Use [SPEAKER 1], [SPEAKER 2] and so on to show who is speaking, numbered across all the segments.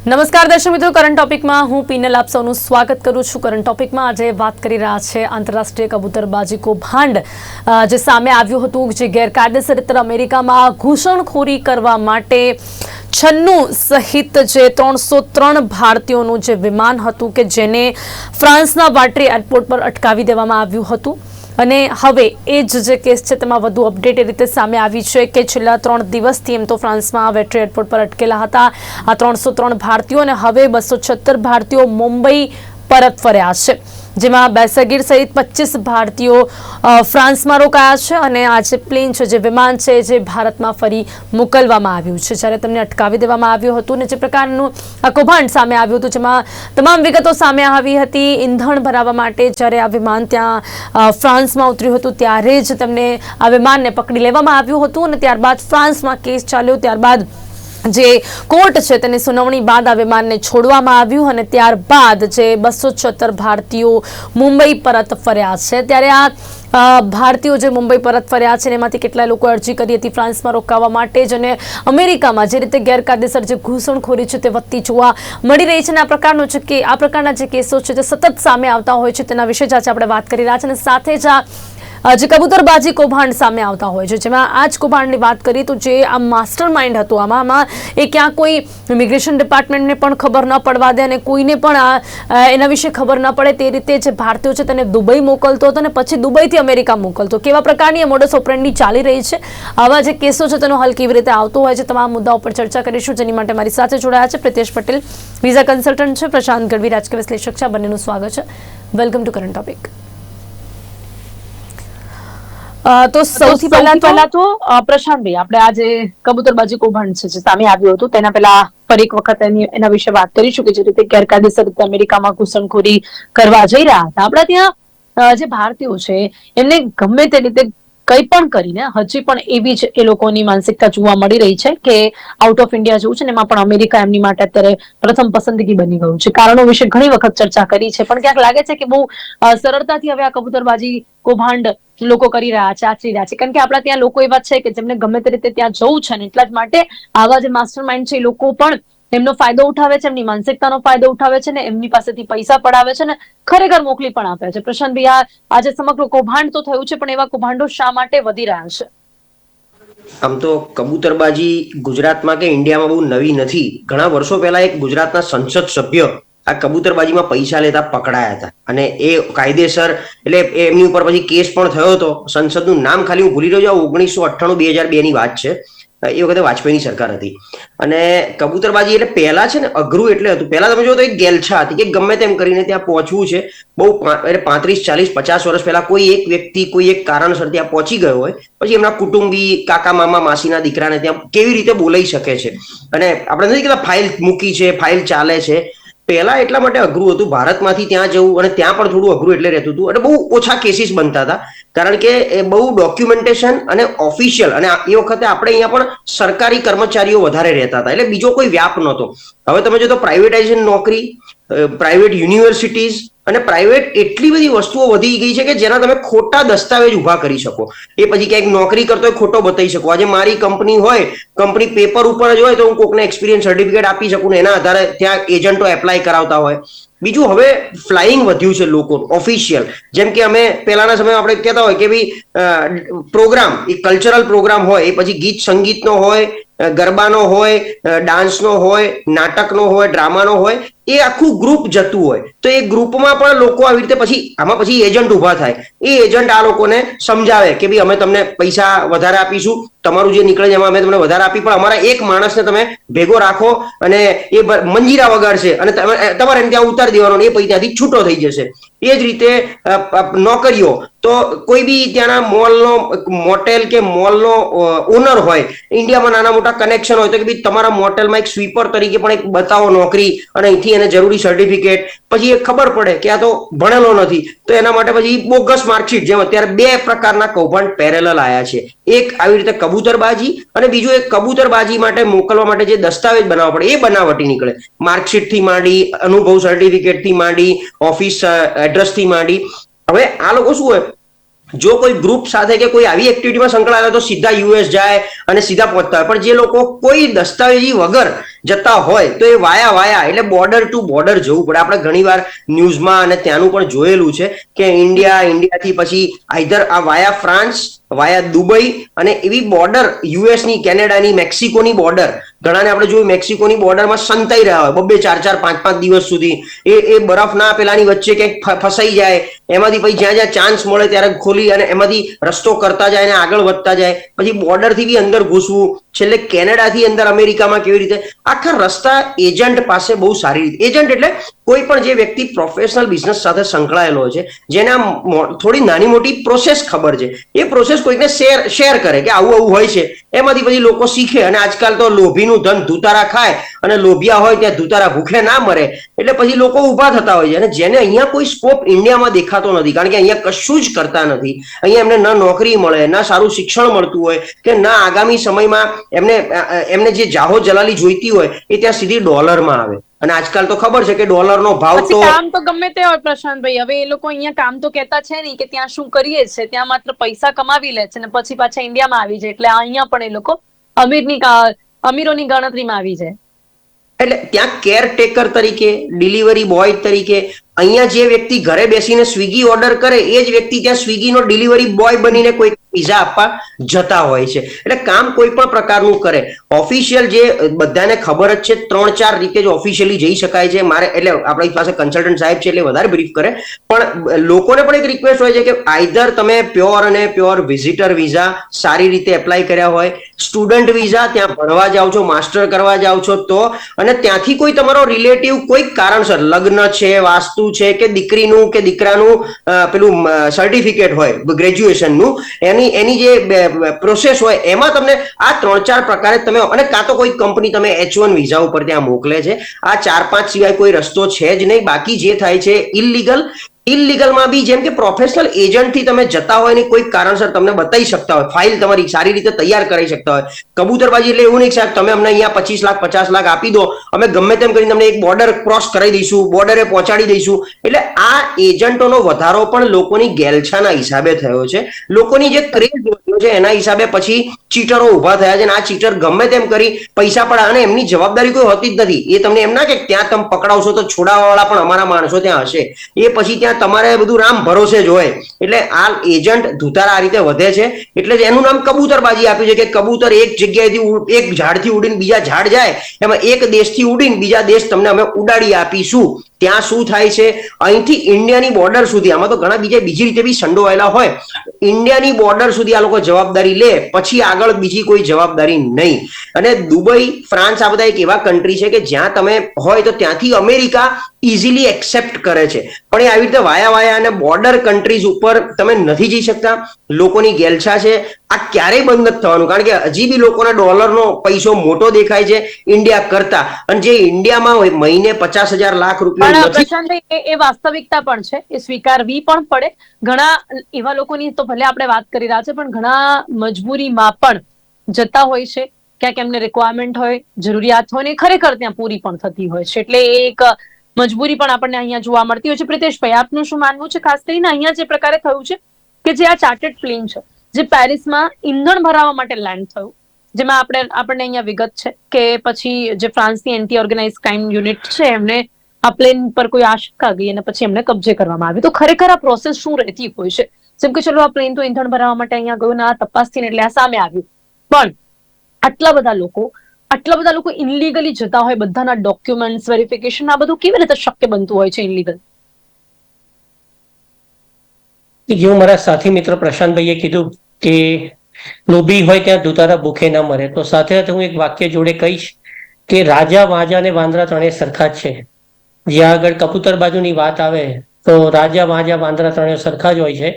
[SPEAKER 1] નમસ્કાર દર્શક મિત્રો કરંટ ટોપિકમાં હું પીનલ આપ સૌનું સ્વાગત કરું છું. કરંટ ટોપિકમાં આજે વાત કરી રહ્યા છે આંતરરાષ્ટ્રીય કબૂતરબાજી કૌભાંડ જે સામે આવ્યું હતું જે ગેરકાયદેસર રીતે અમેરિકામાં ઘૂસણખોરી કરવા માટે છન્નું સહિત જે ત્રણસો ત્રણ ભારતીયોનું જે વિમાન હતું કે જેને ફ્રાન્સના વાટરી એરપોર્ટ પર અટકાવી દેવામાં આવ્યું હતું. અને હવે એ જ જે કેસ છે તેમાં વધુ અપડેટ એ રીતે સામે આવી છે કે છેલ્લા ત્રણ દિવસથી એમ તો ફ્રાન્સમાં વેટ્રી એરપોર્ટ પર અટકેલા હતા. આ ત્રણસો ત્રણ ભારતીયો અને હવે બસો છત્તર ભારતીયો મુંબઈ પરત ફર્યા છે. જેમાં બેસગીર સહિત પચીસ ભારતીયો ફ્રાન્સમાં રોકાયા છે અને આ જે પ્લેન છે, જે વિમાન છે, જે ભારતમાં ફરી મોકલવામાં આવ્યું છે. જ્યારે તેમને અટકાવી દેવામાં આવ્યું હતું અને જે પ્રકારનું આ કૌભાંડ સામે આવ્યું હતું, જેમાં તમામ વિગતો સામે આવી હતી, ઈંધણ ભરાવવા માટે જ્યારે આ વિમાન ત્યાં ફ્રાન્સમાં ઉતર્યું હતું, ત્યારે જ તેમને આ વિમાનને પકડી લેવામાં આવ્યું હતું અને ત્યારબાદ ફ્રાન્સમાં કેસ ચાલ્યો. ત્યારબાદ જે કોર્ટ છે તેની સુનાવણી બાદ આ વિમાનને છોડવામાં આવ્યું અને ત્યારબાદ જે બસો છોતેર ભારતીયો મુંબઈ પરત ફર્યા છે. ત્યારે આ ભારતીયો જે મુંબઈ પરત ફર્યા છે એમાંથી કેટલા લોકો અરજી કરી હતી ફ્રાન્સમાં રોકાવા માટે જ અને અમેરિકામાં જે રીતે ગેરકાયદેસર જે ઘૂસણખોરી છે તે વધતી જોવા મળી રહી છે અને આ પ્રકારનો છે કે, આ પ્રકારના જે કેસો છે તે સતત સામે આવતા હોય છે તેના વિશે જ આજે આપણે વાત કરી રહ્યા છે અને સાથે જ આ જે કબૂતરબાજી કૌભાંડ સામે આવતા હોય છે. જેમાં આ જ કૌભાંડની વાત કરીએ તો જે આ માસ્ટર માઇન્ડ હતું, આમાં આમાં એ ક્યાં કોઈ ઇમિગ્રેશન ડિપાર્ટમેન્ટને પણ ખબર ન પડવા દે અને કોઈને પણ એના વિશે ખબર ન પડે. તે રીતે જે ભારતીયો છે તેને દુબઈ મોકલતો હતો અને પછી દુબઈથી અમેરિકા મોકલતો. કેવા પ્રકારની મોડસ ઓપરેન્ડી ચાલી રહી છે? આવા જે કેસો છે તેનો હલ કેવી રીતે આવતો હોય છે? તમામ મુદ્દાઓ પર ચર્ચા કરીશું. જેની માટે મારી સાથે જોડાયા છે પ્રિતેશ પટેલ, વિઝા કન્સલ્ટન્ટ છે, પ્રશાંત ગઢવી, રાજકીય વિશ્લેષક છે. બંનેનું સ્વાગત છે. Welcome to current topic. તો સૌથી પહેલા
[SPEAKER 2] પહેલા તો પ્રશાંતભાઈ આપણે આજે કબૂતરબાજી કૌભાંડ છે જે સામે આવ્યું હતું. તેના પહેલા ફરી એક વખત એની એના વિશે વાત કરીશું કે જે રીતે ગેરકાયદેસર રીતે અમેરિકામાં ઘૂસણખોરી કરવા જઈ રહ્યા હતા. આપણા ત્યાં જે ભારતીયો છે એમને ગમે તે રીતે કંઈ પણ કરીને હજી પણ એવી જ એ લોકોની માનસિકતા જોવા મળી રહી છે કે આઉટ ઓફ ઇન્ડિયા જવું છે ને એમાં પણ અમેરિકા એમની માટે અત્યારે પ્રથમ પસંદગી બની ગયું છે. કારણો વિશે ઘણી વખત ચર્ચા કરી છે પણ ક્યાંક લાગે છે કે બહુ સરળતાથી હવે આ કબૂતરબાજી કૌભાંડ લોકો કરી રહ્યા છે, આચરી રહ્યા છે. કારણ કે આપણા ત્યાં લોકો એવા છે કે જેમને ગમે તે રીતે ત્યાં જવું છે ને એટલા જ માટે આવા જે માસ્ટર માઇન્ડ છે, એ લોકો પણ એમનો ફાયદો ઉઠાવે છે, એમની માનસિકતાનો ફાયદો ઉઠાવે છે ને એમની પાસેથી પૈસા પડાવે છે ને ખરેખર મોકલી પણ આપે છે. પ્રશાંતભાઈ આ આજે સમગ્ર કૌભાંડ તો થયું છે, પણ એવા કૌભાંડો શા માટે વધી રહ્યા છે?
[SPEAKER 3] આમ તો કબૂતરબાજી ગુજરાતમાં કે ઇન્ડિયામાં બહુ નવી નથી. ઘણા વર્ષો પહેલા એક ગુજરાતના સંસદ સભ્ય આ કબૂતરબાજીમાં પૈસા લેતા પકડાયા હતા. અને એ કાયદેસર, એટલે એમની ઉપર પછી કેસ પણ થયો હતો. સંસદનું નામ ખાલી હું ભૂલી રહ્યો છું. ઓગણીસો અઠ્ઠાણું, બે હજાર બે ની વાત છે. એ વખતે વાજપેયીની સરકાર હતી. અને કબૂતરબાજી એટલે પહેલા છે ને અઘરું એટલે હતું. પહેલા તમે જો તો એક ગેલછા હતી કે ગમે તેમ કરીને ત્યાં પહોંચવું છે. બહુ એટલે પાંત્રીસ, ચાલીસ, પચાસ વર્ષ પહેલા કોઈ એક વ્યક્તિ, કોઈ એક કારણસર ત્યાં પહોંચી ગયો હોય. પછી એમના કુટુંબી કાકા, મામા, માસીના દીકરાને ત્યાં કેવી રીતે બોલાઈ શકે છે? અને આપણે નથી કહેતા ફાઇલ મૂકી છે, ફાઇલ ચાલે છે. પહેલા એટલા માટે અઘરું હતું. ભારતમાંથી ત્યાં જવું અને ત્યાં પણ થોડું અઘરું એટલે રહેતું હતું. અને બહુ ઓછા કેસીસ બનતા હતા. કારણ કે એ બહુ ડોક્યુમેન્ટેશન અને ઓફિશિયલ અને એ વખતે આપણે અહીંયા પણ સરકારી કર્મચારીઓ વધારે રહેતા હતા. એટલે બીજો કોઈ વ્યાપ નહોતો. હવે તમે જો તો પ્રાઇવેટાઇઝેશન નોકરી પ્રાઇવેટ યુનિવર્સિટીઝ અને પ્રાઇવેટ એટલી બધી વસ્તુઓ વધી ગઈ છે કે જેના તમે ખોટા દસ્તાવેજ ઊભા કરી શકો. એ પછી ક્યાંક નોકરી કરતો હોય ખોટો બતાવી શકો. આજે મારી કંપની હોય, કંપની પેપર ઉપર જ હોય તો હું કોકને એક્સપિરિયન્સ સર્ટિફિકેટ આપી શકું ને એના આધારે ત્યાં એજન્ટો એપ્લાય કરાવતા હોય. બીજું હવે ફ્લાઇંગ વધ્યું છે લોકો ઓફિશિયલ જેમ કે અમે પહેલાના સમયમાં આપણે કહેતા હોય કે ભાઈ પ્રોગ્રામ એ કલ્ચરલ પ્રોગ્રામ હોય, એ પછી ગીત સંગીતનો હોય ગરબાનો હોય ડાન્સનો હોય, નાટકનો હોય ડ્રામાનો હોય એ આખું ગ્રુપ જતું હોય. તો એ ગ્રુપમાં પણ લોકો આવી રીતે પછી, આમાં પછી એજન્ટ ઊભા થાય. એ એજન્ટ આ લોકોને સમજાવે કે ભાઈ અમે તમને પૈસા વધારે આપીશું. તમારું જે નીકળે છે એમાં અમે તમને વધારે આપી, પણ અમારા એક માણસને તમે ભેગો રાખો અને એ મંજીરા વગાડશે અને તમે તમારે એને ત્યાં ઉતારી દેવાનો, એ પછી ત્યાંથી છૂટો થઈ જશે. એ જ રીતે નોકરીઓ. તો કોઈ બી ત્યાંના મોલનો, મોટેલ કે મોલનો ઓનર હોય, ઇન્ડિયામાં નાના મોટા કનેક્શન હોય, તો કે ભાઈ તમારા મોટેલમાં એક સ્વીપર તરીકે પણ એક બતાવો નોકરી અને અહીંથી એને જરૂરી સર્ટિફિકેટ પછી એ ખબર પડે કે આ તો ભણેલો નથી. તો એના માટે પછી બોગસ માર્કશીટ જેમ અત્યારે બે પ્રકારના કૌભાંડ પેરેલલ આયા છે. એક આવી રીતે કબૂતરબાજી અને બીજું એક કબૂતરબાજી માટે મોકલવા માટે જે દસ્તાવેજ બનાવવા પડે, એ બનાવટી નીકળે. માર્કશીટથી માંડી, અનુભવ સર્ટિફિકેટથી માંડી ઓફિસ એડ્રેસથી માંડી. હવે આ લોકો શું હોય? જો કોઈ ગ્રુપ સાથે કે કોઈ આવી એક્ટિવિટીમાં સંકળાયેલા તો સીધા યુએસ જાય અને સીધા પહોંચતા હોય. પણ જે લોકો કોઈ દસ્તાવેજી વગર જતા હોય તો એ વાયા વાયા, એટલે બોર્ડર ટુ બોર્ડર જવું પડે. આપણે ઘણીવાર ન્યૂઝમાં અને ત્યાંનું પણ જોયેલું છે કે ઇન્ડિયા ઇન્ડિયાથી પછી આઈધર આ વાયા ફ્રાન્સ વાયા દુબઈ અને એવી બોર્ડર યુએસની કેનેડાની મેક્સિકોની બોર્ડર ઘણાને આપણે જોયું મેક્સિકોની બોર્ડરમાં સંતાઈ રહ્યા હોય. બબ્બે ચાર ચાર, પાંચ પાંચ દિવસ સુધી. એ એ બરફના પેલાની વચ્ચે ક્યાંક ફસાઈ જાય. એમાંથી પછી જ્યાં જ્યાં ચાન્સ મળે ત્યારે ખોલી અને એમાંથી રસ્તો કરતા જાય અને આગળ વધતા જાય. પછી બોર્ડરથી બી અંદર ઘૂસવું. છેલ્લે કેનેડાથી અંદર અમેરિકામાં કેવી રીતે આખા રસ્તા એજન્ટ પાસે બહુ સારી રીતે એજન્ટ એટલે કોઈ પણ જે વ્યક્તિ પ્રોફેશનલ બિઝનેસ સાથે સંકળાયેલો છે, જેને થોડી નાની મોટી પ્રોસેસ ખબર છે. એ પ્રોસેસ કોઈકને શેર શેર કરે કે આવું આવું હોય છે. એમાંથી પછી લોકો શીખે અને આજકાલ તો લોભીનું ધન ધુતારા ખાય અને લોભિયા હોય ત્યાં ધુતારા ભૂખે ના મરે. એટલે પછી લોકો ઊભા થતા હોય છે અને જેને અહીંયા કોઈ સ્કોપ ઇન્ડિયામાં દેખાતો નથી. કારણ કે અહીંયા કશું જ કરતા નથી. અહીંયા એમને ન નોકરી મળે, ના સારું શિક્ષણ મળતું હોય કે ના આગામી સમયમાં એમને એમને જે જાહો જલાલી જોઈતી હોય એ ત્યાં સીધી ડોલરમાં આવે. અને આજકાલ તો ખબર છે કે ડોલરનો ભાવ તો
[SPEAKER 1] કામ તો ગમે તે હોય પ્રશાંતભાઈ. હવે એ લોકો અહીંયા કામ તો કહેતા છે નહીં કે ત્યાં શું કરીએ છે ત્યાં માત્ર પૈસા કમાવી લે છે ને પછી પાછા ઇન્ડિયામાં આવી જાય. એટલે અહીંયા પણ એ લોકો અમીરની અમીરોની ગણતરીમાં આવી જાય.
[SPEAKER 3] એટલે ત્યાં કેરટેકર તરીકે ડિલિવરી બોય તરીકે અહીંયા જે વ્યક્તિ ઘરે બેસીને સ્વિગી ઓર્ડર કરે એ જ વ્યક્તિ ત્યાં સ્વિગીનો ડિલિવરી બોય બનીને કોઈ પીઝા આપવા જતા હોય છે. એટલે કામ કોઈ પણ પ્રકારનું કરે. ઓફિશિયલ જે બધાને ખબર જ છે, ત્રણ ચાર રીતે જ ઓફિશિયલી જઈ શકાય છે. મારે એટલે આપણી પાસે કન્સલ્ટન્ટ સાહેબ છે એટલે વધારે બ્રીફ કરે. પણ લોકોને પણ એક રિક્વેસ્ટ હોય છે કે આઈધર તમે પ્યોર અને પ્યોર વિઝિટર વિઝા સારી રીતે એપ્લાય કર્યા હોય સ્ટુડન્ટ વિઝા ત્યાં ભણવા જાઓ છો માસ્ટર કરવા જાઓ છો, તો અને ત્યાંથી કોઈ તમારો રિલેટિવ કોઈ કારણસર, લગ્ન છે, વાસ્તુ છે કે દીકરીનું કે દીકરાનું પેલું સર્ટિફિકેટ હોય ગ્રેજ્યુએશનનું એની એની જે પ્રોસેસ હોય, એમાં તમને આ ત્રણ, ચાર પ્રકારે તમે, અને કાં તો કોઈ કંપની તમે એચ વન વિઝા ઉપર ત્યાં મોકલે છે. આ ચાર, પાંચ સિવાય કોઈ રસ્તો છે જ નહીં. બાકી જે થાય છે ઇલીગલ ઇલીગલમાં બી, જેમ કે પ્રોફેશનલ એજન્ટથી તમે જતા હોય ને કોઈ કારણસર તમને બતાવી શકતા હોય ફાઇલ તમારી સારી રીતે તૈયાર કરી શકતા હોય. કબૂતરબાજી એટલે એવું નહીં સાહેબ, તમે અમને અહીંયા પચીસ લાખ, પચાસ લાખ આપી દો, અમે ગમે તેમ કરીને તમને એક બોર્ડર ક્રોસ કરાવી દઈશું બોર્ડરે પહોંચાડી દઈશું. એટલે આ એજન્ટોનો વધારો પણ લોકોની ગેલછાના હિસાબે થયો છે. લોકોની જે ક્રેઝ વધ્યો છે, એના હિસાબે પછી ચીટરો ઊભા થયા છે અને આ ચીટર ગમે તેમ કરી પૈસા પણ અને એમની જવાબદારી કોઈ હોતી જ નથી. એ તમને એમ ના કે ત્યાં તમે પકડાવશો તો છોડાવવાવાળા પણ અમારા માણસો ત્યાં હશે. એ પછી ત્યાં તમારે બધું રામ ભરોસે જ હોય. એટલે આ એજન્ટ ધુતારા આ રીતે વધે છે. એટલે એનું નામ કબૂતરબાજી આપ્યું છે કે કબૂતર એક જગ્યાએથી એક ઝાડથી ઉડીને બીજા ઝાડ જાય. એમાં એક દેશથી ઉડીને બીજા દેશ તમને અમે ઉડાડી આપીશું. ત્યાં શું થાય છે? અહીંથી ઇન્ડિયાની બોર્ડર સુધી, આમાં તો ઘણા બીજા બીજી રીતે બી સંડોવાયેલા હોય. ઇન્ડિયાની બોર્ડર સુધી આ લોકો જવાબદારી લે, પછી આગળ બીજી કોઈ જવાબદારી નહીં. અને દુબઈ, ફ્રાન્સ આ બધા એક એવા કન્ટ્રી છે કે જ્યાં તમે હોય તો ત્યાંથી અમેરિકા ઇઝીલી એક્સેપ્ટ કરે છે. પણ એ આવી રીતે વાયા વાયા અને બોર્ડર કન્ટ્રીઝ ઉપર તમે નથી જઈ શકતા. લોકોની ગેલછા છે આ ક્યારેય બંધ નથી થવાનું. કારણ કે હજી બી લોકોને ડોલરનો પૈસો મોટો દેખાય છે ઇન્ડિયા કરતા. અને જે ઇન્ડિયામાં મહિને પચાસ હજાર લાખ રૂપિયા
[SPEAKER 1] એ વાસ્તવિકતા પણ છે. એ સ્વીકારવી પણ પડે. ઘણા એવા લોકોની તો ભલે આપણે વાત કરી રહ્યા છે પણ ઘણા મજબૂરીમાં પણ જતા હોય છે. ક્યાંક એમને રિક્વાયરમેન્ટ હોય જરૂરિયાત હોય ને ખરેખર ત્યાં પૂરી પણ થતી હોય છે. એટલે એક મજબૂરી પણ આપણને અહીંયા જોવા મળતી હોય છે. પ્રિતેશભાઈ આપનું શું માનવું છે? ખાસ કરીને અહીંયા જે પ્રકારે થયું છે કે જે આ ચાર્ટેડ પ્લેન છે. જે પેરિસમાં ઈંધણ ભરાવા માટે લેન્ડ થયું, જેમાં આપણે, આપણને અહીંયા વિગત છે કે પછી જે ફ્રાન્સની એન્ટી ઓર્ગેનાઇઝ ક્રાઇમ યુનિટ છે, એમને આ પ્લેન પર કોઈ આશંકા ગઈ અને પછી એમને કબજે કરવામાં આવ્યું તો ખરેખર આ પ્રોસેસ શું રહેતી હોય છે? જેમ કે ચલો આ પ્લેન તો ઈંધણ ભરાવા માટે અહીંયા ગયું ને આ તપાસથી એટલે આ સામે આવ્યું. પણ આટલા બધા લોકો, આટલા બધા લોકો ઇનલીગલી જતા હોય, બધાના ડોક્યુમેન્ટ્સ વેરિફિકેશન આ બધું કેવી રીતે શક્ય બનતું હોય છે ઇનલીગલ
[SPEAKER 4] યુ મારા સાથી મિત્ર પ્રશાંતભાઈએ કીધું કે લોભી હોય ત્યાં દુતારા ભૂખે ના મરે. તો સાથે સાથે હું એક વાક્ય જોડે કહીશ કે રાજા વાજા અને વાંદરા ત્રણેય સરખા જ છે. જ્યાં આગળ કબૂતર બાજુની વાત આવે, તો રાજા વાજા, વાંદરા ત્રણે સરખા જ હોય છે.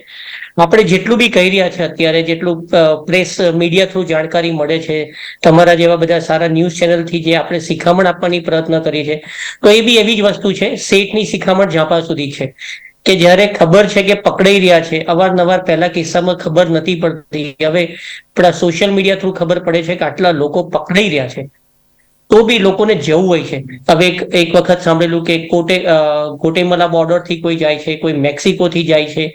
[SPEAKER 4] આપણે જેટલું બી કહી રહ્યા છે અત્યારે, જેટલું પ્રેસ મીડિયા થ્રુ જાણકારી મળે છે, તમારા જેવા બધા સારા ન્યૂઝ ચેનલથી જે આપણે શિખામણ આપવાની પ્રયત્ન કરી છે તો એ બી એવી જ વસ્તુ છે, શેઠની શિખામણ ઝાપા સુધી છે. કે જ્યારે ખબર છે કે પકડાઈ રહ્યા છે, અવારનવાર પહેલા કિસ્સામાં ખબર નથી પડતી. હવે સોશિયલ મીડિયા થ્રુ ખબર પડે છે કે આટલા લોકો પકડાઈ રહ્યા છે. તો બી લોકોને જવું હોય છે. હવે એક એક વખત સાંભળેલું કે કોટે ગોટેમલા બોર્ડરથી કોઈ જાય છે, કોઈ મેક્સિકો થી જાય છે.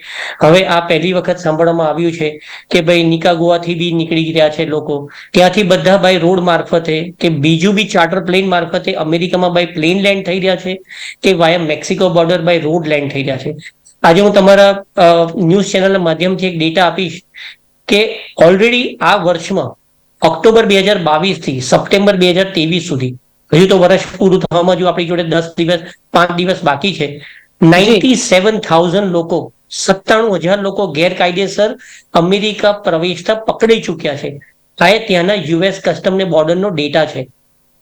[SPEAKER 4] હવે આ પહેલી વખત સાંભળવામાં આવ્યું છે કે ભાઈ નિકાગોઆથી બી નીકળી રહ્યા છે લોકો. ત્યાંથી બધા ભાઈ રોડ મારફતે કે બીજું બી ચાર્ટર પ્લેન મારફતે અમેરિકામાં ભાઈ પ્લેન લેન્ડ થઈ રહ્યા છે કે via Mexico border by road land થઈ રહ્યા છે. આજે હું તમારા ન્યૂઝ ચેનલના માધ્યમથી એક ડેટા આપીશ કે ઓલરેડી આ વર્ષમાં ઓક્ટોબર બે હજાર બાવીસથી સપ્ટેમ્બર બે હજાર ત્રેવીસ સુધી. હજુ તો વર્ષ પૂરું થવામાં જો આપણી જોડે દસ દિવસ પાંચ દિવસ બાકી છે. નાઇન્ટી સેવન થાઉઝન્ડ લોકો સત્તાણું હજાર લોકો ગેરકાયદેસર અમેરિકા પ્રવેશતા પકડી ચૂક્યા છે. આ એ ત્યાંના યુએસ કસ્ટમ ને બોર્ડરનો ડેટા છે.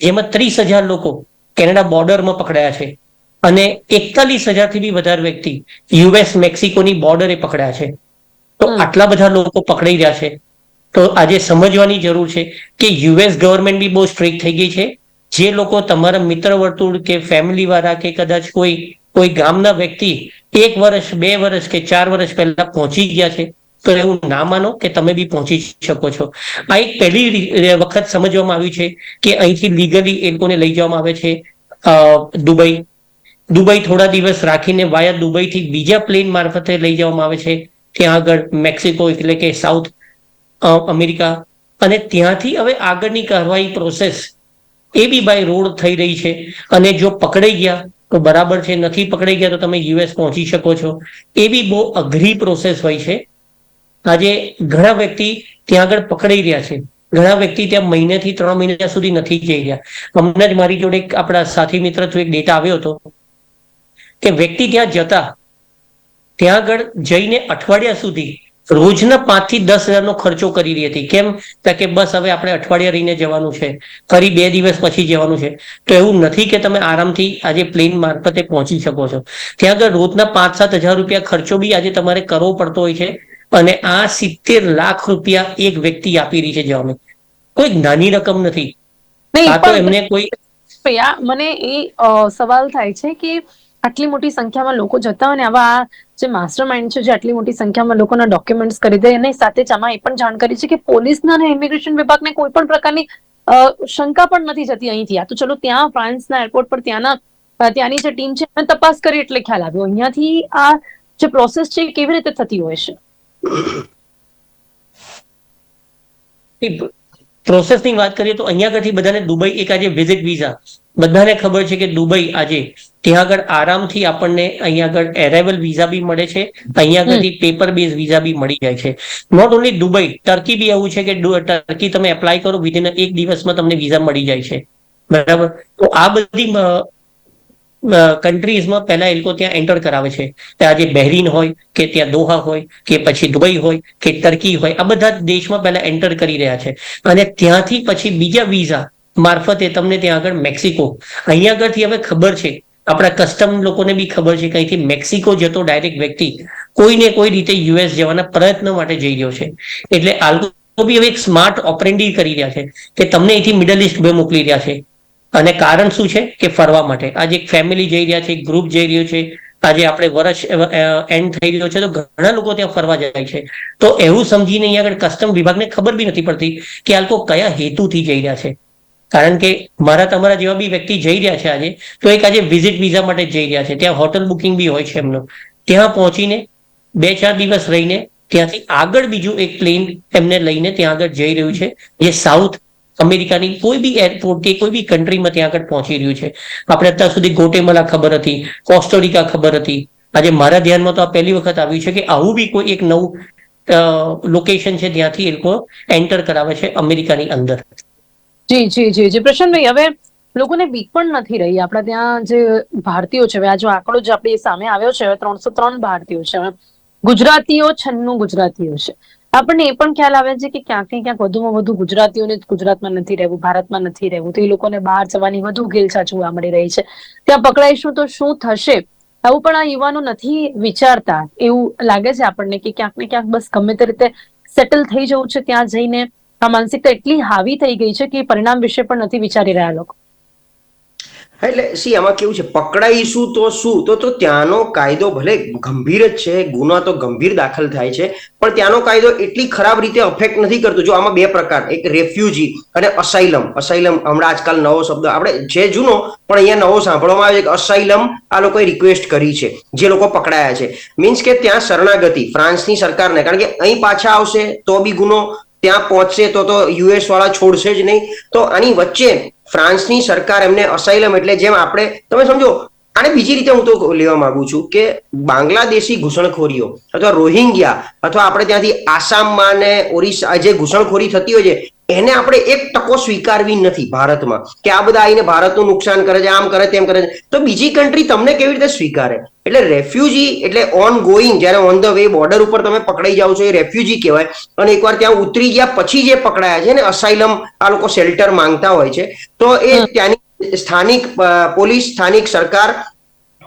[SPEAKER 4] જેમાં ત્રીસ હજાર લોકો કેનેડા બોર્ડરમાં પકડાયા છે. અને એકતાલીસ હજારથી બી વધારે વ્યક્તિ યુએસ મેક્સિકોની બોર્ડરે પકડાયા છે. તો આટલા બધા લોકો પકડાઈ રહ્યા છે. તો આજે સમજવાની જરૂર છે કે યુએસ ગવર્મેન્ટ બી બહુ સ્ટ્રિક્ટ થઈ ગઈ છે. જે લોકો તમારા મિત્ર વર્તુળ કે ફેમિલી વાળા કે કદાચ કોઈ કોઈ ગામના વ્યક્તિ એક વર્ષ, બે વર્ષ કે ચાર વર્ષ પહેલા પહોંચી ગયા છે, તો એવું ના માનો કે તમે બી પહોંચી શકો છો. આ એક પહેલી વખત સમજવામાં આવ્યું છે કે અહીંથી લીગલી એ લોકોને લઈ જવામાં આવે છે દુબઈ. દુબઈ થોડા દિવસ રાખીને વાયા દુબઈથી બીજા પ્લેન મારફતે લઈ જવામાં આવે છે, ત્યાં આગળ મેક્સિકો એટલે કે સાઉથ અમેરિકા. અને ત્યાંથી હવે આગળની કાર્યવાહી પ્રોસેસ એ બી બાય રોડ થઈ રહી છે. અને જો પકડાઈ ગયા, તો બરાબર છે. નથી પકડાઈ ગયા, તો તમે યુએસ પહોંચી શકો છો. એ બી બહુ અઘરી પ્રોસેસ હોય છે. આજે ઘણા વ્યક્તિ ત્યાં આગળ પકડાઈ રહ્યા છે. ઘણા વ્યક્તિ ત્યાં મહિનેથી ત્રણ મહિના સુધી નથી જઈ રહ્યા. હમણાં જ મારી જોડે આપણા સાથી મિત્ર એક ડેટા આવ્યો હતો કે વ્યક્તિ ત્યાં જતા, ત્યાં આગળ જઈને અઠવાડિયા સુધી રોજના પાંચથી દસ હજારનો ખર્ચો કરી રહી હતી. કેમ? કે બસ હવે આપણે અઠવાડિયા રહીને જવાનું છે. ફરી બે દિવસ પછી જવાનું છે. તો એવું નથી કે તમે આરામથી આજે પ્લેન મારફતે પહોંચી શકો છો. ત્યાં આગળ રોજના પાંચ સાત હજાર રૂપિયા ખર્ચો બી આજે તમારે કરવો પડતો હોય છે. અને આ સિત્તેર લાખ રૂપિયા એક વ્યક્તિ આપી રહી છે જવાનું. કોઈ નાની રકમ નથી. આ તો એમને કોઈ
[SPEAKER 1] મને એ સવાલ થાય છે કે આટલી મોટી સંખ્યામાં લોકો જતા હોય ને આવા જે માસ્ટર માઇન્ડ છે, જે આટલી મોટી સંખ્યામાં લોકોના ડોક્યુમેન્ટ્સ કરી દે અને સાથે જ આમાં એ પણ જાણકારી છે કે પોલીસના અને ઇમિગ્રેશન વિભાગને કોઈ પણ પ્રકારની શંકા પણ નથી જતી અહીંથી. આ તો ચલો ત્યાં ફ્રાન્સના એરપોર્ટ પર ત્યાંના ત્યાંની જે ટીમ છે એને તપાસ કરી એટલે ખ્યાલ આવ્યો. અહીંયાથી આ જે પ્રોસેસ છે એ કેવી રીતે થતી હોય છે?
[SPEAKER 4] પ્રોસેસની વાત કરીએ તો અહીંયા આગળથી બધાને દુબઈ એક આજે વિઝિટ વિઝા બધાને ખબર છે કે દુબઈ આજે ત્યાં આગળ આરામથી આપણને અહીંયા આગળ એરાઇવલ વિઝા બી મળે છે. અહીંયા આગળથી પેપર બેઝ વિઝા બી મળી જાય છે. નોટ ઓનલી દુબઈ ટર્કી બી એવું છે કે ટર્કી તમે એપ્લાય કરો વિધિન એક દિવસમાં તમને વિઝા મળી જાય છે. બરાબર? તો આ બધી કન્ટ્રીઝમાં પહેલા એ લોકો ત્યાં એન્ટર કરાવે છે. ત્યાં આજે બહેરીન હોય, કે ત્યાં દોહા હોય, કે પછી દુબઈ હોય, કે ટર્કી હોય, આ બધા દેશમાં પહેલા એન્ટર કરી રહ્યા છે. અને ત્યાંથી પછી બીજા વિઝા મારફતે તમને ત્યાં આગળ મેક્સિકો. અહીંયા આગળથી હવે ખબર છે, આપણા કસ્ટમ લોકોને બી ખબર છે કે મેક્સિકો જતો ડાયરેક્ટ વ્યક્તિ કોઈને કોઈ રીતે યુએસ જવાના પ્રયત્ન માટે જઈ રહ્યો છે. એટલે આ લોકો બી હવે એક સ્માર્ટ ઓપરેન્ડી કરી રહ્યા છે, કે તમને અહીંથી મિડલ ઇસ્ટ બે મોકલી રહ્યા છે. અને કારણ શું છે કે ફરવા માટે? આજે એક ફેમિલી જઈ રહ્યા છે, એક ગ્રુપ જઈ રહ્યું છે. આજે આપણે વર્ષ એન્ડ થઈ રહ્યો છે, તો ઘણા લોકો ત્યાં ફરવા જાય છે. તો એવું સમજીને અહીંયા આગળ કસ્ટમ વિભાગને ખબર બી નથી પડતી કે આ લોકો કયા હેતુથી જઈ રહ્યા છે. કારણ કે મારા તમારા જેવા બી વ્યક્તિ જઈ રહ્યા છે આજે, તો એક આજે વિઝિટ વિઝા માટે જઈ રહ્યા છે. ત્યાં હોટલ બુકિંગ બી હોય છે એમનું. ત્યાં પહોંચીને બે ચાર દિવસ રહીને ત્યાંથી આગળ બીજું એક પ્લેન એમને લઈને ત્યાં આગળ જઈ રહ્યું છે, જે સાઉથ અમેરિકાની કોઈ બી એરપોર્ટ કે કોઈ બી કન્ટ્રીમાં ત્યાં આગળ પહોંચી રહ્યું છે. આપણે અત્યાર સુધી ગોટેમલા ખબર હતી કોસ્ટોરિકા ખબર હતી. આજે મારા ધ્યાનમાં તો આ પહેલી વખત આવ્યું છે કે આવું બી કોઈ એક નવું લોકેશન છે જ્યાંથી એ લોકો એન્ટર કરાવે છે અમેરિકાની અંદર.
[SPEAKER 1] જી જી જી જી. પ્રશાંતભાઈ, હવે લોકોને બીક પણ નથી રહી. આપણા ત્યાં જે ભારતીયો છે આ જો આંકડો જે આપણી સામે આવ્યો છે ત્રણસો ત્રણ ભારતીયો છે. ગુજરાતીઓ છન્નું ગુજરાતીઓ છે. આપણને એ પણ ખ્યાલ આવે છે કે ક્યાંક ને ક્યાંક વધુમાં વધુ ગુજરાતીઓને ગુજરાતમાં નથી રહેવું, ભારતમાં નથી રહેવું. તો એ લોકોને બહાર જવાની વધુ ગેલછા જોવા મળી રહી છે. ત્યાં પકડાઈશું તો શું થશે? આવું પણ આ યુવાનો નથી વિચારતા. એવું લાગે છે આપણને કે ક્યાંક ને ક્યાંક બસ ગમે તે રીતે સેટલ થઈ જવું છે ત્યાં જઈને. આ માનસિકતા એટલી હાવી થઈ ગઈ છે કે પરિણામ વિશે પણ નથી વિચારી રહ્યા લોકો.
[SPEAKER 3] એટલે સી, આમાં કેવું છે? પકડાઈશું તો શું? તો તો ત્યાંનો કાયદો ભલે ગંભીર જ છે, ગુનો તો ગંભીર દાખલ થાય છે, પણ ત્યાંનો કાયદો એટલી ખરાબ રીતે અફેક્ટ નથી કરતો. જો, આમાં બે પ્રકાર, એક રેફ્યુજી અને અસાઇલમ અસાઇલમ હમણાં આજકાલ નવો શબ્દ આપણે જે જૂનો, પણ અહીંયા નવો સાંભળવામાં આવે છે કે અસાઇલમ આ લોકોએ રિક્વેસ્ટ કરી છે, જે લોકો પકડાયા છે. મીન્સ કે ત્યાં શરણાગતિ, ફ્રાન્સની સરકારને. કારણ કે અહીં પાછા આવશે તો બી ગુનો ત્યાં પહોંચશે તો તો યુએસ વાળા છોડશે જ નહીં. તો આની વચ્ચે ફ્રાન્સની સરકાર એમને અસાઇલમ એટલે જેમ આપણે, તમે સમજો, આને બીજી રીતે હું તો લેવા માંગુ છું કે બાંગ્લાદેશી ઘૂસણખોરીઓ અથવા રોહિંગ્યા અથવા આપણે ત્યાંથી આસામમાં ને ઓરિસ્સા જે ઘૂસણખોરી થતી હોય છે એને આપણે એક ટકો સ્વીકારવી નથી ભારતમાં કે આ બધા આવીને ભારતનું નુકસાન કરે છે આમ કરે તેમ કરે છે. તો બીજી કન્ટ્રી તમને કેવી રીતે સ્વીકારે? એટલે રેફ્યુજી એટલે ઓન ગોઈંગ જ્યારે ઓન ધ વે બોર્ડર ઉપર તમે પકડાઈ જાઓ છો એ રેફ્યુજી કહેવાય. અને એકવાર ત્યાં ઉતરી ગયા પછી જે પકડાયા છે ને અસાઇલમ આ લોકો શેલ્ટર માંગતા હોય છે. તો એ ત્યાંની સ્થાનિક પોલીસ સ્થાનિક સરકાર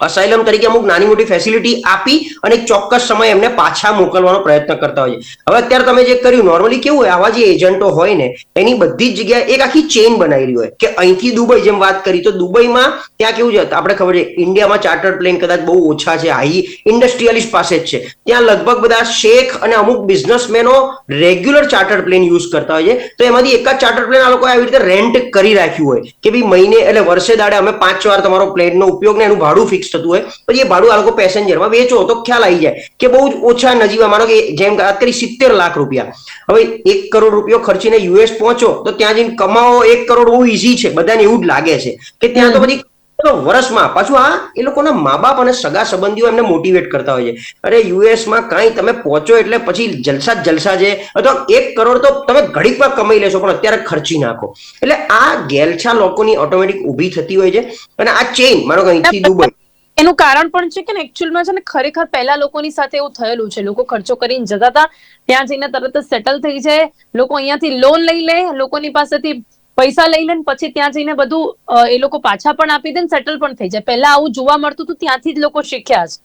[SPEAKER 3] અસાઇલમ તરીકે અમુક નાની મોટી ફેસિલિટી આપી અને એક ચોક્કસ સમય એમને પાછા મોકલવાનો પ્રયત્ન કરતા હોય છે હવે અત્યારે તમે જે કર્યું નોર્મલી કેવું હોય, આવા જે એજન્ટો હોય ને, એની બધી જ જગ્યાએ એક આખી ચેઇન બનાવી હોય. કે અહીંથી દુબઈ જેમ વાત કરી, તો દુબઈમાં ત્યાં કેવું છે, આપણે ખબર છે, ઇન્ડિયામાં ચાર્ટર્ડ પ્લેન કદાચ બહુ ઓછા છે, હાઈ ઇન્ડસ્ટ્રીયલિસ્ટ પાસે જ છે. ત્યાં લગભગ બધા શેખ અને અમુક બિઝનેસમેનો રેગ્યુલર ચાર્ટર્ડ પ્લેન યુઝ કરતા હોય છે. તો એમાંથી એક જ ચાર્ટર્ડ પ્લેન આ લોકો આવી રીતે રેન્ટ કરી રાખ્યું હોય. કે ભાઈ મહિને એટલે વર્ષે દાડે અમે પાંચ વાર તમારો પ્લેનનો ઉપયોગ ને એનું ભાડું ફિક્સ થતું હોય પછી એ ભાડું આ લોકો પેસેન્જરમાં વેચો તો ખ્યાલ આવી જાય કે બહુ જ ઓછા નજીવા માનો કે જેમ વાત કરી સિત્તેર લાખ રૂપિયા. હવે એક કરોડ રૂપિયો ખર્ચીને યુએસ પહોંચો તો ત્યાં જઈને કમાવો એક કરોડ બહુ ઈઝી છે બધાને એવું જ લાગે છે કે ત્યાં તો પછી વર્ષમાં પાછું આ એ લોકોના મા બાપ અને સગા સંબંધીઓ એમને મોટિવેટ કરતા હોય છે. અરે યુએસમાં કાંઈ તમે પહોંચો એટલે પછી જલસા જલસા છે અથવા એક કરોડ તો તમે ઘડીકમાં કમાઈ લેશો પણ અત્યારે ખર્ચી નાખો. એટલે આ ગેલછા લોકોની ઓટોમેટિક ઊભી થતી હોય છે અને આ ચેઇન મારો કે અહીંથી દુબઈ
[SPEAKER 1] એનું કારણ પણ છે કે એકચ્યુઅલમાં છે ને ખરેખર પહેલા લોકોની સાથે એવું થયેલું છે. લોકો ખર્ચો કરીને જતા હતા. ત્યાં જઈને તરત જ સેટલ થઈ જાય. લોકો અહીંયાથી લોન લઈ લે લોકોની પાસેથી પૈસા લઈ લે ને પછી ત્યાં જઈને બધું એ લોકો પાછા પણ આપી દે ને સેટલ પણ થઈ જાય. પહેલા આવું જોવા મળતું હતું ત્યાંથી જ લોકો શીખ્યા છે.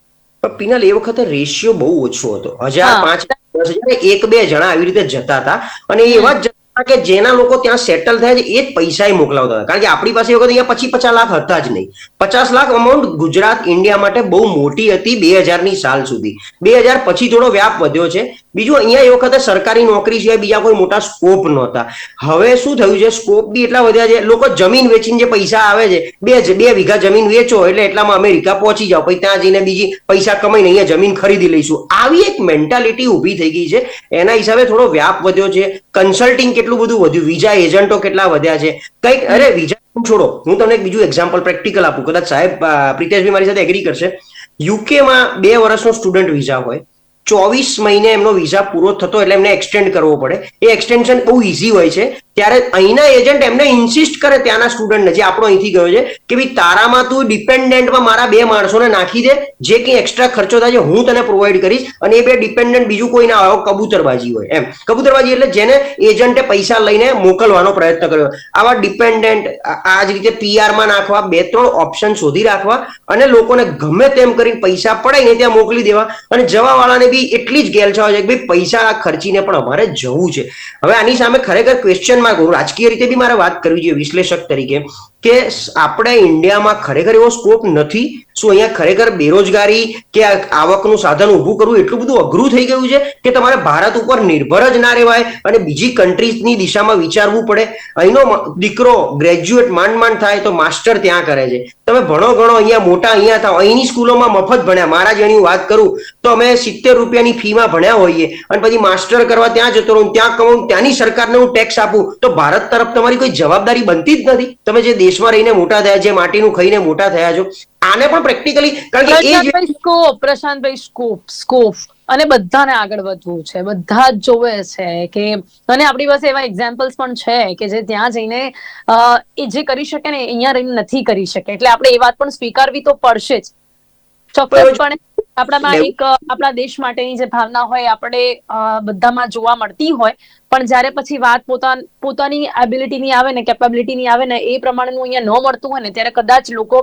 [SPEAKER 3] પિનલ એ વખતે રેશિયો બહુ ઓછો હતો. હજાર પાંચ દસ હજાર એક બે જણા આવી રીતે જતા હતા. અને એવા જ કે જેના લોકો ત્યાં સેટલ થયા છે, એ જ પૈસા મોકલાવતા હતા. કારણ કે આપણી પાસે વખત અહીંયા પચીસ પચાસ લાખ હતા જ નહીં. પચાસ લાખ અમાઉન્ટ ગુજરાત ઇન્ડિયા માટે બહુ મોટી હતી બે હજારની સાલ સુધી. બે હજાર પછી થોડો વ્યાપ વધ્યો છે. બીજું અહીંયા એ વખતે સરકારી નોકરી સિવાય બીજા કોઈ મોટા સ્કોપ નહોતા. હવે શું થયું છે? સ્કોપ બી એટલા વધ્યા છે, લોકો જમીન વેચીને જે પૈસા આવે છે, બે બે વીઘા જમીન વેચો એટલે એટલામાં અમેરિકા પહોંચી જાઓ, પછી ત્યાં જઈને બીજી પૈસા કમાઈને અહીંયા જમીન ખરીદી લઈશું. આવી એક મેન્ટાલિટી ઊભી થઈ ગઈ છે. એના હિસાબે થોડો વ્યાપ વધ્યો છે. કન્સલ્ટિંગ કેટલું બધું વધ્યું વિઝા એજન્ટો કેટલા વધ્યા છે. કંઈક, અરે વિઝા છોડો, હું તમને એક બીજું એક્ઝામ્પલ પ્રેક્ટિકલ આપું. કદાચ સાહેબ પ્રિતેશભાઈ મારી સાથે એગ્રી કરશે. યુકેમાં બે વર્ષનો સ્ટુડન્ટ વિઝા હોય. ચોવીસ મહિને એમનો વિઝા પૂરો થતો એટલે એમને એક્સટેન્ડ કરવો પડે. એ એક્સટેન્શન બહુ ઈઝી હોય છે. ત્યારે અહીંના એજન્ટ એમને ઇન્સિસ્ટ કરે ત્યાંના સ્ટુડન્ટને જે આપણો અહીંથી ગયો છે, કે ભાઈ તારામાં તું ડિપેન્ડન્ટમાં મારા બે માણસોને નાખી દે, જે કંઈ એક્સ્ટ્રા ખર્ચો થાય છે, હું તને પ્રોવાઈડ કરીશ, અને એ બે ડિપેન્ડન્ટ બીજું કોઈ ના આવ્યો કબૂતરબાજી હોય, એમ. કબૂતરબાજી એટલે જેને એજન્ટે પૈસા લઈને મોકલવાનો પ્રયત્ન કર્યો. આવા ડિપેન્ડન્ટ આ જ રીતે પીઆરમાં નાખવા, બે, ત્રણ ઓપ્શન શોધી રાખવા, અને લોકોને ગમે તેમ કરીને પૈસા પડાઈને ત્યાં મોકલી દેવા, અને જવાવાળાને બી એટલી જ ગેલછા હોય છે કે ભાઈ પૈસા ખર્ચીને પણ અમારે જવું છે. હવે આની સામે ખરેખર ક્વેશ્ચન માર્ક હું રાજકીય રીતે બી મારે વાત કરવી જોઈએ વિશ્લેષક તરીકે. કે આપણે ઇન્ડિયામાં ખરેખર એવો સ્કોપ નથી, શું અહીંયા ખરેખર બેરોજગારી કે આવકનું સાધન ઊભું કરવું એટલું બધું અઘરું થઈ ગયું છે કે તમારે ભારત ઉપર નિર્ભર જ ના રહેવાય અને બીજી કન્ટ્રીઝની દિશામાં વિચારવું પડે? અહીંનો દીકરો ગ્રેજ્યુએટ માંડ માંડ થાય તો માસ્ટર ત્યાં કરે છે. તમે ભણો ઘણો અહીંયા મોટા અહીંયા થાવ અહીંની સ્કૂલોમાં મફત ભણ્યા. મારા જેની વાત કરું, તો અમે સિત્તેર રૂપિયાની ફીમાં ભણ્યા હોઈએ અને પછી માસ્ટર કરવા ત્યાં જતો રહું, ત્યાં કહું ત્યાંની સરકારને હું ટેક્સ આપું, તો ભારત તરફ તમારી કોઈ જવાબદારી બનતી જ નથી. તમે જે દેશમાં રહીને મોટા થયા જે માટીનું ખાઈને મોટા થયા છો. આને પણ પ્રેક્ટિકલી કારણ કે
[SPEAKER 1] સ્કોપ પ્રશાંતભાઈ સ્કોપ સ્કોપ. અને બધાને આગળ વધવું છે બધા જ જોવે છે કે અને આપણી પાસે એવા એક્ઝામ્પલ્સ પણ છે કે જે ત્યાં જઈને એ જે કરી શકે ને અહીંયા રહીને નથી કરી શકે. એટલે આપણે એ વાત પણ સ્વીકારવી તો પડશે જ. ચોક્કસપણે. આપણામાં એક આપણા દેશ માટેની જે ભાવના હોય આપણે બધામાં જોવા મળતી હોય. પણ જ્યારે પછી વાત પોતા પોતાની એબિલિટીની આવે ને કેપેબિલિટીની આવે ને એ પ્રમાણેનું અહીંયા ન મળતું હોય ને ત્યારે કદાચ લોકો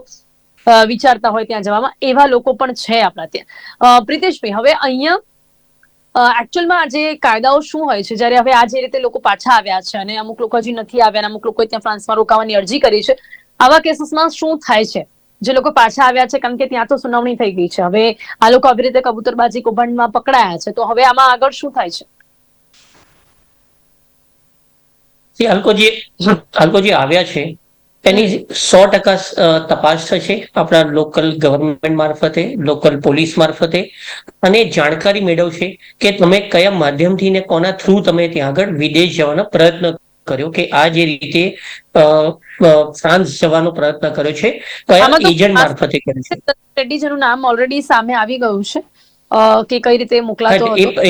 [SPEAKER 1] વિચારતા હોય ત્યાં જવામાં. એવા લોકો પણ છે આપણા ત્યાં. પ્રિતેશભાઈ હવે અહીંયા એકચ્યુઅલમાં જે કાયદાઓ શું હોય છે? જ્યારે હવે આ જે રીતે લોકો પાછા આવ્યા છે અને અમુક લોકો હજી નથી આવ્યા અને અમુક લોકોએ ત્યાં ફ્રાન્સમાં રોકાવાની અરજી કરી છે. આવા કેસીસમાં શું થાય છે? જે લોકો પાછા આવ્યા છે, કારણ કે ત્યાં તો સુનાવણી થઈ ગઈ છે. હવે આ લોકો આવી રીતે કબૂતરબાજી કૌભાંડમાં પકડાયા છે, તો હવે આમાં આગળ શું થાય છે?
[SPEAKER 4] જે આ જે આ જે આવ્યા છે એની સો ટકા તપાસ થશે આપણા લોકલ ગવર્મેન્ટ મારફતે, લોકલ પોલીસ મારફતે. અને જાણકારી મેળવશે કે તમે કયા માધ્યમથી ને કોના થ્રુ તમે ત્યાં આગળ વિદેશ જવાનો પ્રયત્ન કર્યો કે આ જે રીતે ફ્રાન્સ જવાનો પ્રયત્ન કર્યો છે કયા એજન્ટ મારફતે કર્યો છે.
[SPEAKER 1] રેડ્ડી જેનું નામ ઓલરેડી સામે આવી ગયું છે. કે કઈ રીતે મોકલાતો હતો?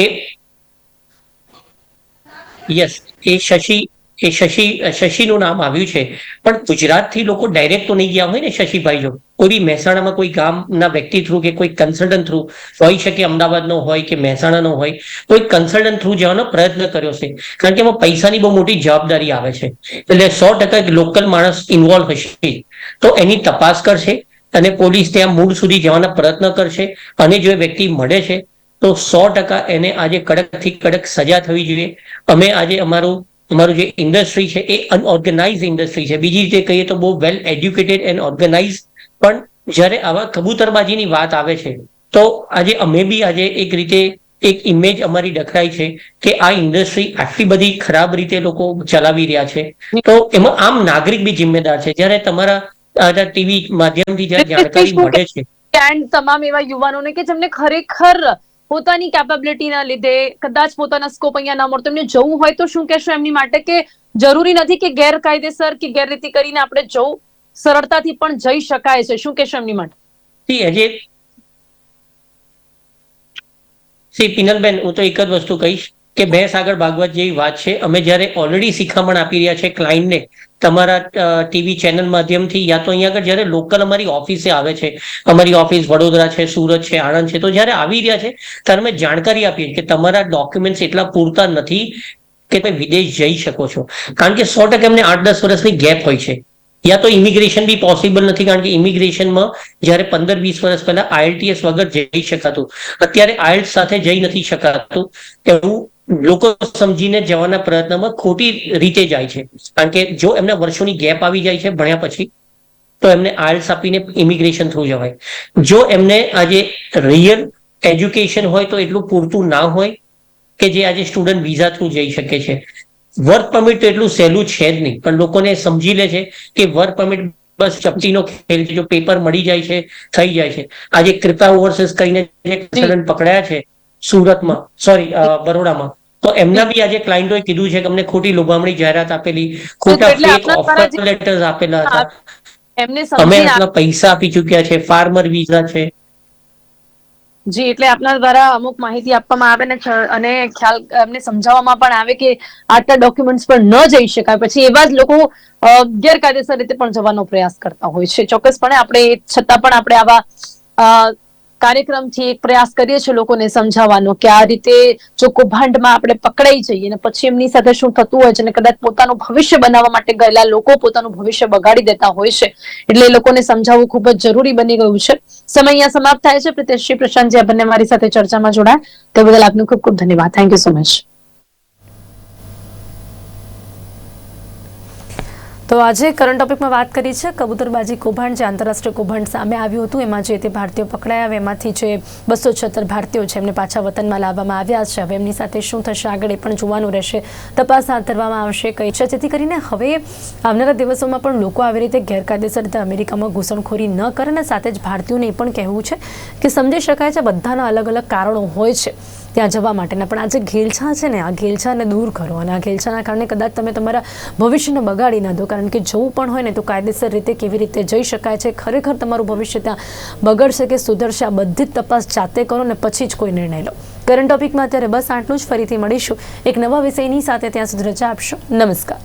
[SPEAKER 4] યસ એ શશી એ શશી, શશીનું નામ આવ્યું છે. પણ ગુજરાતથી લોકો ડાયરેક્ટ તો નહીં ગયા હોય ને શશીભાઈ જો કોઈ બી મહેસાણામાં કોઈ ગામના વ્યક્તિ થ્રુ કે કોઈ કન્સલ્ટન્ટ થ્રુ હોઈ શકે અમદાવાદનો હોય કે મહેસાણાનો હોય, કોઈ કન્સલ્ટન્ટ થ્રુ જવાનો પ્રયત્ન કર્યો છે. કારણ કે એમાં પૈસાની બહુ મોટી જવાબદારી આવે છે. એટલે સો ટકા લોકલ માણસ ઇન્વોલ્વ હશે. તો એની તપાસ કરશે અને પોલીસ ત્યાં મૂળ સુધી જવાના પ્રયત્ન કરશે અને જો એ વ્યક્તિ મળે છે, તો સો ટકા એને આજે કડકથી કડક સજા થવી જોઈએ. અમે આજે અમારું અમારું જે ઇન્ડસ્ટ્રી છે એ અનઓર્ગેનાઇઝ ઇન્ડસ્ટ્રી છે. બીજી રીતે કહીએ તો બહુ વેલ એડ્યુકેટેડ એન્ડ ઓર્ગેનાઇઝ પણ જ્યારે આવા કબૂતરબાજીની વાત આવે છે તો આજે અમે બી આજે એક રીતે એક ઇમેજ અમારી ડખરાઈ છે કે આ ઇન્ડસ્ટ્રી આટલી બધી ખરાબ રીતે લોકો ચલાવી રહ્યા છે. તો એમાં આમ નાગરિક બી જિમ્મેદાર છે. જ્યારે તમારા ટીવી માધ્યમથી જ્યારે જાણકારી મળે છે.
[SPEAKER 1] તમામ એવા યુવાનોને કે જેમને ખરેખર પોતાની કેપેબિલિટીના લીધે, કદાચ પોતાના સ્કોપ અહીંયા ન મળતો એમને જવું હોય તો શું કહેશો એમની માટે કે જરૂરી નથી કે ગેરકાયદેસર કે ગેરરીતિ કરીને આપણે જવું? સરળતાથી પણ જઈ શકાય છે. શું કહેશો એમની માટે?
[SPEAKER 4] સી હજે સી, પિનલબેન, હું તો એક જ વસ્તુ કહીશ કે ભેંસ આગળ ભાગવત જેવી વાત છે. અમે જ્યારે ઓલરેડી શિખામણ આપી રહ્યા છે ક્લાયન્ટને તમારા ટીવી ચેનલ માધ્યમથી યા તો અહીંયા આગળ જ્યારે લોકલ અમારી ઓફિસે આવે છે, અમારી ઓફિસ વડોદરા છે, સુરત છે, આણંદ છે, તો જ્યારે આવી રહ્યા છે, ત્યારે અમે જાણકારી આપીએ કે તમારા ડોક્યુમેન્ટ્સ એટલા પૂરતા નથી કે તમે વિદેશ જઈ શકો છો. કારણ કે સો ટકા એમને આઠ દસ વર્ષની ગેપ હોય છે. યા તો ઇમિગ્રેશન બી પોસિબલ નથી, કારણ કે ઇમિગ્રેશનમાં જ્યારે પંદર વીસ વર્ષ પહેલા આઈએલટીએસ વગર જઈ શકાતું. અત્યારે આઈએલ્ટ સાથે જઈ નથી શકાતું. એવું લોકો સમજીને જવાના પ્રયત્નમાં ખોટી રીતે જાય છે. કારણ કે જો એમને વર્ષોની ગેપ આવી જાય છે ભણ્યા પછી તો એમને આયલ્સ આપીને ઇમિગ્રેશન થ્રુ જવાય. જો એમને આજે રિયલ એજ્યુકેશન હોય તો એટલું પૂરતું ના હોય કે જે આજે સ્ટુડન્ટ વિઝા થ્રુ જઈ શકે છે. વર્ક પરમિટ તો એટલું સહેલું છે જ નહીં પણ લોકોને સમજી લે છે કે વર્ક પરમિટ બસ ચપટીનો ખેલ છે જો પેપર મળી જાય છે થઈ જાય છે. આજે કૃપા ઓવરસીઝ કરીને જે પકડાયા છે સુરતમાં સોરી બરોડામાં તો એમના બી આજે ક્લાયન્ટોએ કીધું છે કે અમને ખોટી લોભામણી જાહેરાત આપેલી ખોટા ફેક ઓફર લેટર્સ આપેલા હતા.
[SPEAKER 1] એમને
[SPEAKER 4] અમે
[SPEAKER 1] સમજી
[SPEAKER 4] પૈસા આપી ચૂક્યા છે ફાર્મર વિઝા છે.
[SPEAKER 1] જી એટલે આપના દ્વારા અમુક માહિતી આપવામાં આવે ને અને ખ્યાલ એમને સમજાવવામાં પણ આવે કે આટલા ડોક્યુમેન્ટ્સ પર ન જઈ શકાય. પછી એવા જ લોકો ગેરકાયદેસર રીતે પણ જવાનો પ્રયાસ કરતા હોય છે. ચોક્કસપણે આપણે છતાં પણ આપણે આવા કાર્યક્રમથી એક પ્રયાસ કરીએ છીએ લોકોને સમજાવવાનો કે આ રીતે જો કૌભાંડમાં આપણે પકડાઈ જઈએ અને પછી એમની સાથે શું થતું હોય છે અને કદાચ પોતાનું ભવિષ્ય બનાવવા માટે ગયેલા લોકો પોતાનું ભવિષ્ય બગાડી દેતા હોય છે. એટલે એ લોકોને સમજાવવું ખૂબ જ જરૂરી બની ગયું છે. સમય અહીંયા સમાપ્ત થાય છે. પ્રિતેશજી પ્રશાંતજી, આ બંને મારી સાથે ચર્ચામાં જોડાયા તે બદલ આપનું ખૂબ ખૂબ ધન્યવાદ. થેન્ક યુ સો મચ
[SPEAKER 2] તો આજે કરંટ ટોપિકમાં વાત કરી છે. કબૂતરબાજી કૌભાંડ જે આંતરરાષ્ટ્રીય કૌભાંડ સામે આવ્યું હતું, એમાં જે તે ભારતીયો પકડાયા એમાંથી જે બસો છત્તર ભારતીયો છે એમને પાછા વતનમાં લાવવામાં આવ્યા છે. હવે એમની સાથે શું થશે આગળ એ પણ જોવાનું રહેશે. તપાસ હાથ ધરવામાં આવશે કઈ છે. જેથી કરીને હવે આવનારા દિવસોમાં પણ લોકો આવી રીતે ગેરકાયદેસર રીતે અમેરિકામાં ઘૂસણખોરી ન કરે અને સાથે જ ભારતીયોને એ પણ કહેવું છે કે સમજી શકાય છે. બધાના અલગ અલગ કારણો હોય છે. ત્યાં જવા માટેના પણ આ જે ઘેલછા છે ને. આ ઘેલછાને દૂર કરો અને આ ઘેલછાના કારણે કદાચ તમે તમારા ભવિષ્યને બગાડી ના દો. કારણ કે જવું પણ હોય ને તો કાયદેસર રીતે કેવી રીતે જઈ શકાય છે? ખરેખર તમારું ભવિષ્ય ત્યાં બગડશે કે સુધરશે? આ બધી જ તપાસ જાતે કરો ને પછી જ કોઈ નિર્ણય લો. કરંટ ટોપિકમાં અત્યારે બસ આટલું જ. ફરીથી મળીશું. એક નવા વિષયની સાથે ત્યાં સુધી રજા આપશો. નમસ્કાર.